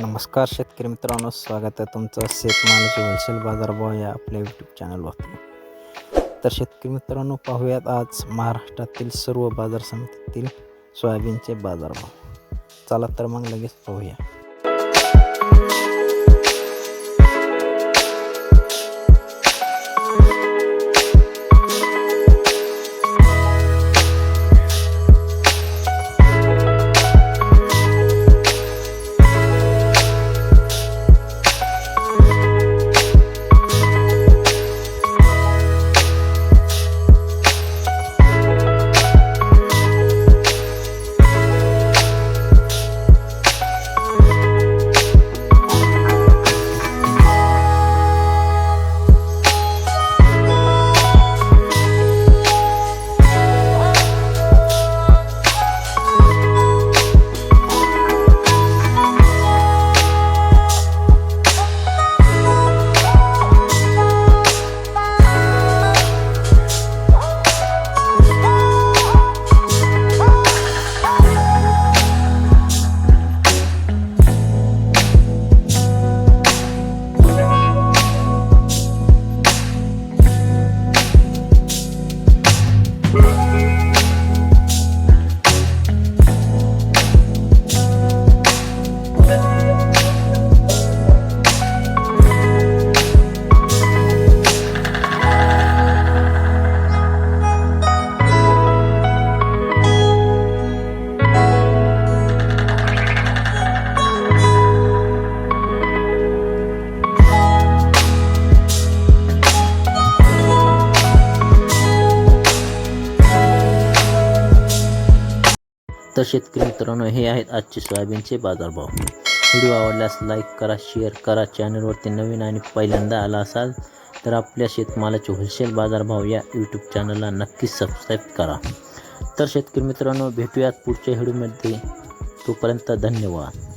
नमस्कार शेतकरी मित्रांनो स्वागत आहे तुमचं शेतमालाचे होलसेल बाजारभाव या आपल्या यूट्यूब चॅनलवरती तर शेतकरी मित्रांनो पाहूयात आज महाराष्ट्रातील सर्व बाजार समितीतील सोयाबीनचे बाजारभाव चला तर मग लगेच पाहूया. तर शेतकरी मित्रांनो हे आहेत आजचे सोयाबीनचे बाजारभाव. व्हिडिओ आवडल्यास लाईक करा शेअर करा. चॅनलवरती नवीन आणि पहिल्यांदा आला असाल तर आपल्या शेतमालाचे होलसेल बाजारभाव या यूट्यूब चॅनलला नक्कीच सबस्क्राईब करा. तर शेतकरी मित्रांनो भेटूयात पुढच्या व्हिडिओमध्ये तोपर्यंत धन्यवाद.